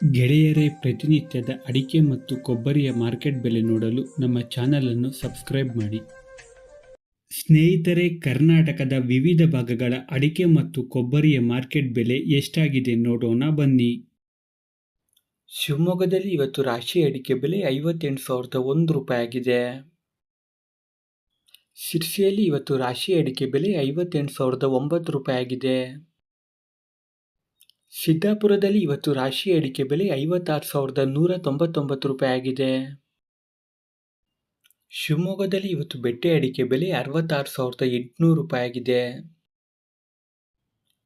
ಗೆಳೆಯರೇ, ಪ್ರತಿನಿತ್ಯದ ಅಡಿಕೆ ಮತ್ತು ಕೊಬ್ಬರಿಯ ಮಾರ್ಕೆಟ್ ಬೆಲೆ ನೋಡಲು ನಮ್ಮ ಚಾನಲನ್ನು ಸಬ್ಸ್ಕ್ರೈಬ್ ಮಾಡಿ. ಸ್ನೇಹಿತರೆ, ಕರ್ನಾಟಕದ ವಿವಿಧ ಭಾಗಗಳ ಅಡಿಕೆ ಮತ್ತು ಕೊಬ್ಬರಿಯ ಮಾರ್ಕೆಟ್ ಬೆಲೆ ಎಷ್ಟಾಗಿದೆ ನೋಡೋಣ ಬನ್ನಿ. ಶಿವಮೊಗ್ಗದಲ್ಲಿ ಇವತ್ತು ರಾಶಿ ಅಡಿಕೆ ಬೆಲೆ ಐವತ್ತೆಂಟು ಸಾವಿರದ ಒಂದು ರೂಪಾಯಿ ಆಗಿದೆ. ಶಿರ್ಸಿಯಲ್ಲಿ ಇವತ್ತು ರಾಶಿ ಅಡಿಕೆ ಬೆಲೆ ಐವತ್ತೆಂಟು ಸಾವಿರದ ಒಂಬತ್ತು ರೂಪಾಯಿ ಆಗಿದೆ. ಸಿದ್ದಾಪುರದಲ್ಲಿ ಇವತ್ತು ರಾಶಿ ಅಡಿಕೆ ಬೆಲೆ ಐವತ್ತಾರು ಸಾವಿರದ ನೂರ ತೊಂಬತ್ತೊಂಬತ್ತು ರೂಪಾಯಿ ಆಗಿದೆ. ಶಿವಮೊಗ್ಗದಲ್ಲಿ ಇವತ್ತು ಬೆಟ್ಟೆ ಅಡಿಕೆ ಬೆಲೆ ಅರವತ್ತಾರು ಸಾವಿರದ ಎಂಟುನೂರು ರೂಪಾಯಿ ಆಗಿದೆ.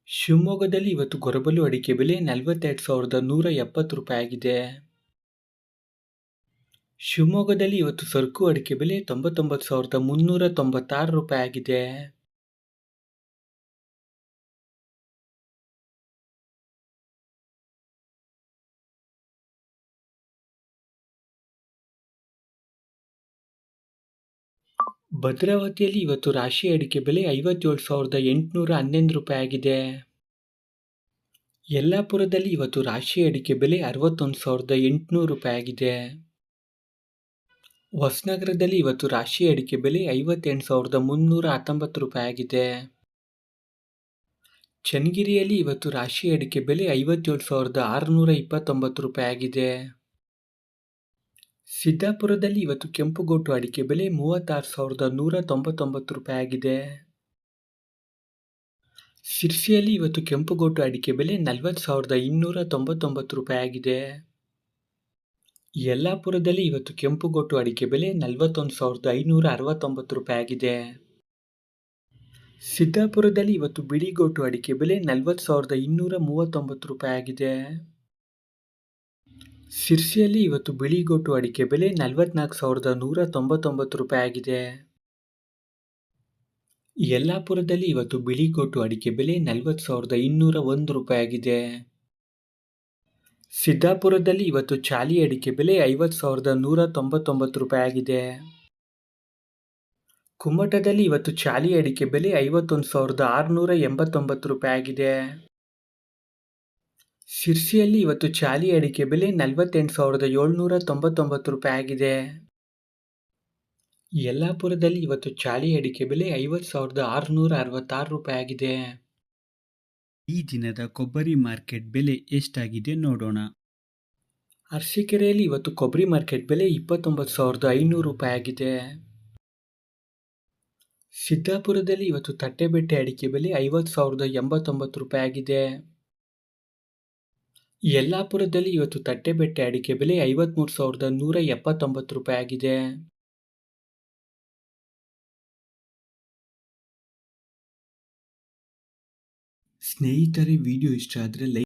ಶಿವಮೊಗ್ಗದಲ್ಲಿ ಇವತ್ತು ಗೊರಬಲು ಅಡಿಕೆ ಬೆಲೆ ನಲವತ್ತೆರಡು ಸಾವಿರದ ನೂರ ಎಪ್ಪತ್ತು ರೂಪಾಯಿ ಆಗಿದೆ. ಶಿವಮೊಗ್ಗದಲ್ಲಿ ಇವತ್ತು ಸರಕು ಅಡಿಕೆ ಬೆಲೆ ತೊಂಬತ್ತೊಂಬತ್ತು ಸಾವಿರದ ಮುನ್ನೂರ ತೊಂಬತ್ತಾರು ರೂಪಾಯಿ ಆಗಿದೆ. ಭದ್ರಾವತಿಯಲ್ಲಿ ಇವತ್ತು ರಾಶಿ ಅಡಿಕೆ ಬೆಲೆ ಐವತ್ತೇಳು ಸಾವಿರದ ಎಂಟುನೂರ ಹನ್ನೊಂದು ರೂಪಾಯಿ ಆಗಿದೆ. ಯಲ್ಲಾಪುರದಲ್ಲಿ ಇವತ್ತು ರಾಶಿ ಅಡಿಕೆ ಬೆಲೆ ಅರವತ್ತೊಂದು ಸಾವಿರದ ಎಂಟುನೂರು ರೂಪಾಯಿ ಆಗಿದೆ. ಹೊಸನಗರದಲ್ಲಿ ಇವತ್ತು ರಾಶಿ ಅಡಿಕೆ ಬೆಲೆ ಐವತ್ತೆಂಟು ಸಾವಿರದ ಮುನ್ನೂರ ಹತ್ತೊಂಬತ್ತು ರೂಪಾಯಿ ಆಗಿದೆ. ಚನ್ನಗಿರಿಯಲ್ಲಿ ಇವತ್ತು ರಾಶಿ ಅಡಿಕೆ ಬೆಲೆ ಐವತ್ತೇಳು ಸಾವಿರದ ಆರುನೂರ ಇಪ್ಪತ್ತೊಂಬತ್ತು ರೂಪಾಯಿ ಆಗಿದೆ. ಸಿದ್ದಾಪುರದಲ್ಲಿ ಇವತ್ತು ಕೆಂಪುಗೋಟು ಅಡಿಕೆ ಬೆಲೆ ಮೂವತ್ತಾರು ಸಾವಿರದ ನೂರ ತೊಂಬತ್ತೊಂಬತ್ತು ರೂಪಾಯಿ ಆಗಿದೆ. ಶಿರ್ಸಿಯಲ್ಲಿ ಇವತ್ತು ಕೆಂಪುಗೋಟು ಅಡಿಕೆ ಬೆಲೆ ನಲವತ್ತು ಸಾವಿರದ ಇನ್ನೂರ ತೊಂಬತ್ತೊಂಬತ್ತು ರೂಪಾಯಿ ಆಗಿದೆ. ಯಲ್ಲಾಪುರದಲ್ಲಿ ಇವತ್ತು ಕೆಂಪುಗೋಟು ಅಡಿಕೆ ಬೆಲೆ ನಲವತ್ತೊಂದು ಸಾವಿರದ ಐನೂರ ಅರವತ್ತೊಂಬತ್ತು ರೂಪಾಯಿ ಆಗಿದೆ. ಸಿದ್ದಾಪುರದಲ್ಲಿ ಇವತ್ತು ಬಿಳಿಗೋಟು ಅಡಿಕೆ ಬೆಲೆ ನಲವತ್ತು ಸಾವಿರದ ಇನ್ನೂರ ಮೂವತ್ತೊಂಬತ್ತು ರೂಪಾಯಿ ಆಗಿದೆ. ಶಿರ್ಸಿಯಲ್ಲಿ ಇವತ್ತು ಬಿಳಿಗೋಟು ಅಡಿಕೆ ಬೆಲೆ ನಲವತ್ನಾಲ್ಕು ಸಾವಿರದ ನೂರ ತೊಂಬತ್ತೊಂಬತ್ತು ರೂಪಾಯಿ ಆಗಿದೆ. ಯಲ್ಲಾಪುರದಲ್ಲಿ ಇವತ್ತು ಬಿಳಿಗೋಟು ಅಡಿಕೆ ಬೆಲೆ ನಲವತ್ತು ಸಾವಿರದ ಇನ್ನೂರ ಒಂದು ರೂಪಾಯಿ ಆಗಿದೆ. ಸಿದ್ದಾಪುರದಲ್ಲಿ ಇವತ್ತು ಚಾಲಿ ಅಡಿಕೆ ಬೆಲೆ ಐವತ್ತು ಸಾವಿರದ ನೂರ ತೊಂಬತ್ತೊಂಬತ್ತು ರೂಪಾಯಿ ಆಗಿದೆ. ಕುಮ್ಮಟದಲ್ಲಿ ಇವತ್ತು ಚಾಲಿ ಅಡಿಕೆ ಬೆಲೆ ಐವತ್ತೊಂದು ಸಾವಿರದ ಆರುನೂರ ಎಂಬತ್ತೊಂಬತ್ತು ರೂಪಾಯಿ ಆಗಿದೆ. ಶಿರ್ಸಿಯಲ್ಲಿ ಇವತ್ತು ಚಾಲಿ ಅಡಿಕೆ ಬೆಲೆ ನಲವತ್ತೆಂಟು ಸಾವಿರದ ಏಳ್ನೂರ ತೊಂಬತ್ತೊಂಬತ್ತು ರೂಪಾಯಿ ಆಗಿದೆ. ಯಲ್ಲಾಪುರದಲ್ಲಿ ಇವತ್ತು ಚಾಲಿ ಅಡಿಕೆ ಬೆಲೆ ಐವತ್ತು ಸಾವಿರದ ಆರುನೂರ ಅರವತ್ತಾರು ರೂಪಾಯಿ ಆಗಿದೆ. ಈ ದಿನದ ಕೊಬ್ಬರಿ ಮಾರ್ಕೆಟ್ ಬೆಲೆ ಎಷ್ಟಾಗಿದೆ ನೋಡೋಣ. ಅರಸೀಕೆರೆಯಲ್ಲಿ ಇವತ್ತು ಕೊಬ್ಬರಿ ಮಾರ್ಕೆಟ್ ಬೆಲೆ ಇಪ್ಪತ್ತೊಂಬತ್ತು ಸಾವಿರದ ಐನೂರು ರೂಪಾಯಿ ಆಗಿದೆ. ಸಿದ್ದಾಪುರದಲ್ಲಿ ಇವತ್ತು ತಟ್ಟೆಬೆಟ್ಟೆ ಅಡಿಕೆ ಬೆಲೆ ಐವತ್ತು ಸಾವಿರದ ಎಂಬತ್ತೊಂಬತ್ತು ರೂಪಾಯಿ ಆಗಿದೆ. ಯಲ್ಲಾಪುರದಲ್ಲಿ ಇವತ್ತು ತಟ್ಟೆಬೆಟ್ಟೆ ಅಡಿಕೆ ಬೆಲೆ ಐವತ್ಮೂರು ಸಾವಿರದ ನೂರ ಎಪ್ಪತ್ತೊಂಬತ್ತು ರೂಪಾಯಿ ಆಗಿದೆ. ಸ್ನೇಹಿತರೆ, ವಿಡಿಯೋ ಇಷ್ಟ ಆದರೆ ಲೈಕ್